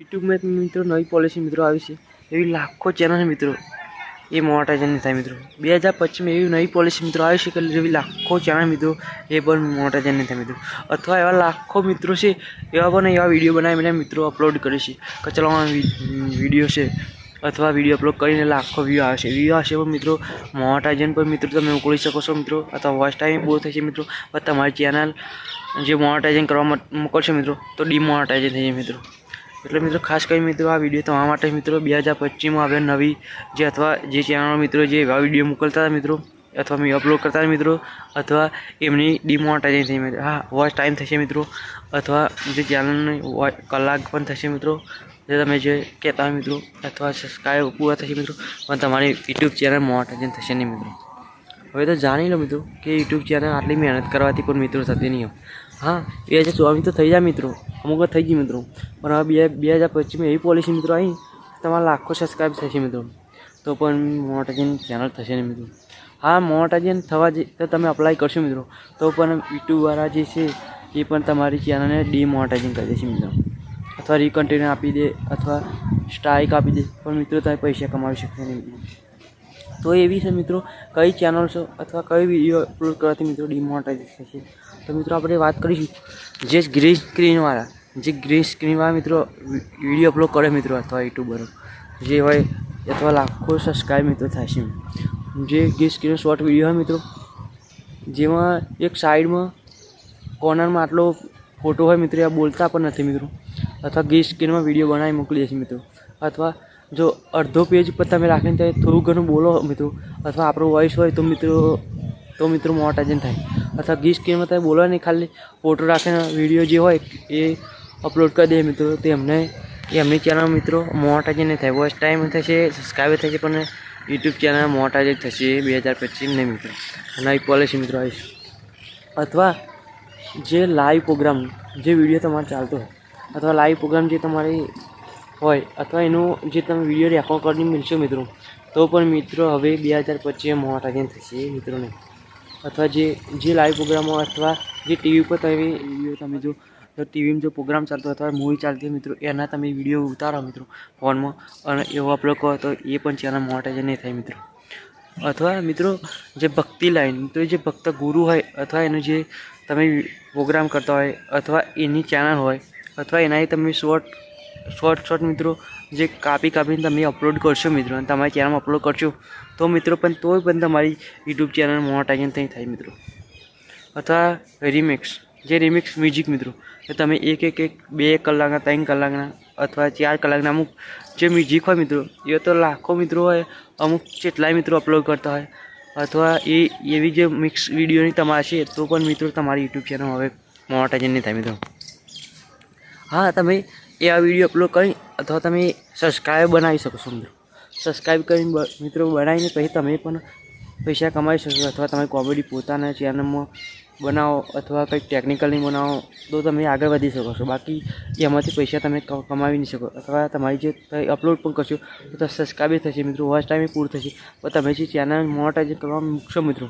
યુટ્યુબમાં મિત્રો, નવી પોલિસી મિત્રો આવી છે. એવી લાખો ચેનલ મિત્રો. એ મોનેટાઇઝન નહીં થાય મિત્રો. બે હજાર પચીસમાં એવી નવી પોલિસી મિત્રો આવી છે કે એવી લાખો ચેનલ મિત્રો એ પણ મોનેટાઇઝન નહીં થાય મિત્રો. અથવા એવા લાખો મિત્રો છે, એવા પણ એવા વીડિયો બનાવીને મિત્રો અપલોડ કરે છે કે ચલો વીડિયો છે. અથવા વીડિયો અપલોડ કરીને લાખો વ્યૂ આવે છે. વ્યૂ આવશે પણ મિત્રો મોનેટાઇઝન પર મિત્રો તમે મોકલી શકો છો મિત્રો. અથવા વોચ ટાઈમ બહુ થશે મિત્રો. અથવા તમારી ચેનલ જે મોનેટાઇઝન કરવા મોકલશો મિત્રો, તો ડિમોનેટાઇઝન થઈ જાય મિત્રો. એટલે મિત્રો, ખાસ કરી મિત્રો, આ વીડિયો તમારા માટે મિત્રો, બે હજાર પચીસમાં આવે નવી જે અથવા જે ચેનલ મિત્રો, જે એવા વીડિયો મોકલતા હતા મિત્રો, અથવા મેં અપલોડ કરતા મિત્રો, અથવા એમની ડિમોનેટાઇઝેશન થઈ મિત્રો, હા વોચ ટાઈમ થશે મિત્રો, અથવા જે ચેનલની કલાક પણ થશે મિત્રો, જે તમે જે કહેતા મિત્રો, અથવા સબસ્ક્રાઈબ પૂરા થશે મિત્રો, પણ તમારી યુટ્યુબ ચેનલ મોનેટાઇઝેશન થશે નહીં મિત્રો. હવે તો જાણી લો મિત્રો કે યુટ્યુબ ચેનલ આટલી મહેનત કરવાથી પણ મિત્રો થતી નહીં હા, બે હજાર ચોવીસ તો થઈ જાય મિત્રો. અમુક થઈ ગઈ મિત્રો. પણ હવે બે બે હજાર પચીસમાં એવી પોલિસી મિત્રો આવી તમારા લાખો સબસ્ક્રાઈબ થશે મિત્રો. તો પણ મોનેટાઇઝેશન ચેનલ થશે નહીં મિત્રો. હા મોનેટાઇઝેશન થવા જે તો તમે અપ્લાય કરશો મિત્રો. તો પણ યુટ્યુબવાળા જે છે, એ પણ તમારી ચેનલને ડિમોનેટાઇઝિંગ કરી દેશે મિત્રો. અથવા રીકન્ટિન્યુ આપી દે, અથવા સ્ટ્રાઇક આપી દે. પણ મિત્રો, તમે પૈસા કમાવી શકશો નહીં મિત્રો. તો એવી છે મિત્રો, કઈ ચેનલ્સ અથવા કઈ વીડિયો અપલોડ કરવાથી મિત્રો ડિમોનેટાઇઝ થશે. તો મિત્રો આપણે વાત કરીશું જે ગ્રીન સ્ક્રીનવાળા જે ગ્રીન સ્ક્રીનવાળા મિત્રો વીડિયો અપલોડ કરે મિત્રો અથવા યુટ્યુબરો જે હોય અથવા લાખો સબસ્ક્રાઈબ મિત્રો છે. જે ગ્રીન સ્ક્રીન શોર્ટ વીડિયો હોય મિત્રો, જેમાં એક સાઈડમાં કોર્નરમાં આટલો ફોટો હોય મિત્રો, આ બોલતા પણ નથી મિત્રો, અથવા ગ્રીન સ્ક્રીનમાં વીડિયો બનાવી મોકલી દેશે મિત્રો, અથવા જો અડધો પેજ પર તમે રાખીને ત્યાં થોડું ઘણું બોલો મિત્રો, અથવા આપણો વોઇસ હોય તો મિત્રો તો મિત્રો મોટાજન થાય. અથવા ગી સ્ક્રીનમાં તમે બોલો નહીં ખાલી ફોટો રાખીને વીડિયો જે હોય એ અપલોડ કરી દે મિત્રો. તો એમને, એમની ચેનલ મિત્રો મોટાજન નહીં થાય. વોઇસ ટાઈમ થશે સબસ્ક્રાઈબ થશે, પણ યુટ્યુબ ચેનલ મોનેટાઇઝેશન થશે બે હજાર પચીસ નહીં મિત્રો. નવી પોલિસી મિત્રો આવીશ. અથવા જે લાઈવ પ્રોગ્રામ જે વીડિયો તમારે ચાલતો હોય, અથવા લાઈવ પ્રોગ્રામ જે તમારી હોય અથવા એનું જે તમે વીડિયો રેકોર્ડ કરીને મળશો મિત્રો, તો પણ મિત્રો હવે બે હજાર પચીસ મોનેટાઇઝેશન થશે મિત્રોને. અથવા જે જે લાઈવ પ્રોગ્રામો અથવા જે ટીવી ઉપર તમે વીડિયો તમે જો, તો ટીવીમાં જો પ્રોગ્રામ ચાલતો અથવા મૂવી ચાલતી હોય મિત્રો, એના તમે વીડિયો ઉતારો મિત્રો ફોનમાં અને એવો અપલોડ કરો તો એ પણ ચેનલ મોનેટાઇઝેશન નહીં થાય મિત્રો. અથવા મિત્રો, જે ભક્તિ લાઈન મિત્રો જે ભક્ત ગુરુ હોય અથવા એનું જે તમે પ્રોગ્રામ કરતા હોય અથવા એની ચેનલ હોય, અથવા એનાથી તમે શોર્ટ શોર્ટ શોર્ટ મિત્રો. જે કાપી કાપીને તમે અપલોડ કરશો મિત્રો, અને તમારી ચેનલમાં અપલોડ કરશો, તો મિત્રો પણ તોય પણ તમારી યુટ્યુબ ચેનલ મોનેટાઇઝેશન થઈ થાય મિત્રો. અથવા રિમિક્સ જે રિમિક્સ મ્યુઝિક મિત્રો, એ તમે એક એક એક, બે કલાકના, ત્રણ કલાકના, અથવા ચાર કલાકના અમુક જે મ્યુઝિક હોય મિત્રો, એ તો લાખો મિત્રો હોય, અમુક જેટલાય મિત્રો અપલોડ કરતા હોય, અથવા એ, એવી જે મિક્સ વિડીયોની તમારે છે, તો પણ મિત્રો તમારી યુટ્યુબ ચેનલ હવે મોનેટાઇઝેશન નહીં થાય મિત્રો. હા, તમે એ આ વીડિયો અપલોડ કરી અથવા તમે સબસ્ક્રાઈબ બનાવી શકો છો મિત્રો. સબસ્ક્રાઈબ કરીને મિત્રો બનાવીને પછી તમે પણ પૈસા કમાઈ શકો અથવા તમે કોમેડી પોતાના ચેનલમાં બનાવો અથવા કંઈક ટેકનિકલની બનાવો તો તમે આગળ વધી શકો છો. બાકી એમાંથી પૈસા તમે કમાવી નહીં શકો અથવા તમારી જે અપલોડ પણ કરશો તો સબસ્ક્રાઈબ થશે મિત્રો. વોચ ટાઈમ પૂરું થશે. પણ તમે જે ચેનલ મોનેટાઇઝેશન કરવા મૂકશો મિત્રો,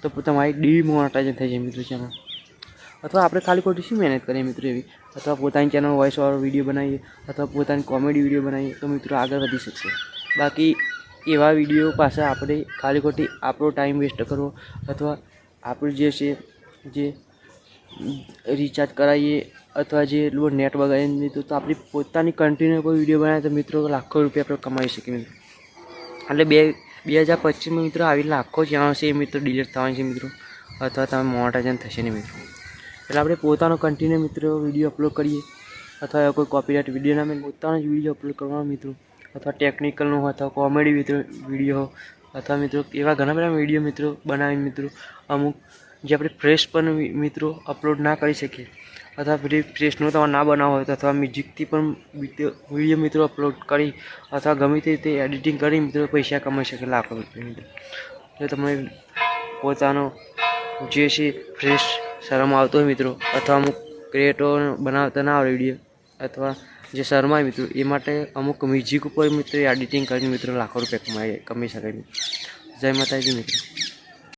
તો તમારી ડીમોનેટાઇઝેશન થઈ જાય મિત્રો ચેનલ અથવા આપણે ખાલી ખોટી શું મહેનત કરીએ મિત્રો એવી? અથવા પોતાની ચેનલ વોઇસવાળો વીડિયો બનાવીએ, અથવા પોતાની કોમેડી વીડિયો બનાવીએ, તો મિત્રો આગળ વધી શકશે. બાકી એવા વીડિયો પાસે આપણે ખાલી ખોટી આપણો ટાઈમ વેસ્ટ કરવો, અથવા આપણું જે છે, જે રિચાર્જ કરાવીએ, અથવા જે એટલું નેટ બગાડીને લીધું તો આપણી પોતાની કન્ટિન્યુ કોઈ વીડિયો બનાવે તો મિત્રો લાખો રૂપિયા આપણે કમાઈ શકીએ મિત્રો. એટલે બે બે હજાર પચીસમાં મિત્રો આવી લાખો ચેનલ છે એ મિત્રો ડિલીટ થવાની છે મિત્રો, અથવા તમે જન થશે નહીં મિત્રો. એટલે આપણે પોતાનો કન્ટિન્યુ મિત્રો વીડિયો અપલોડ કરીએ. અથવા કોઈ કોપીરાઇટ વિડીયોના મેં પોતાનો જ વીડિયો અપલોડ કરવાનો મિત્રો. અથવા ટેકનિકલનો હોય, અથવા કોમેડી મિત્રો વીડિયો અથવા મિત્રો એવા ઘણા બધા વીડિયો મિત્રો બનાવી મિત્રો અમુક જે આપણે ફ્રેશ પણ મિત્રો અપલોડ ના કરી શકીએ. અથવા પછી ફ્રેશનો તમારે ના બનાવો હોય તો અથવા મ્યુઝિકથી પણ વીડિયો વીડિયો મિત્રો અપલોડ કરી અથવા ગમે તે રીતે એડિટિંગ કરી મિત્રો પૈસા કમાઈ શકે લાખો રૂપિયા મિત્રો. એટલે તમે પોતાનો જે છે ફ્રેશ શરમ આવતો હોય મિત્રો. અથવા અમુક ક્રિએટો બનાવતા ના આવડે વીડિયો અથવા જે શરમાય મિત્રો, એ માટે અમુક મ્યુઝિક ઉપર મિત્રો એડિટિંગ કરીને મિત્રો લાખો રૂપિયા કમાઈ કમાઈ શકાય જય માતાજી મિત્રો.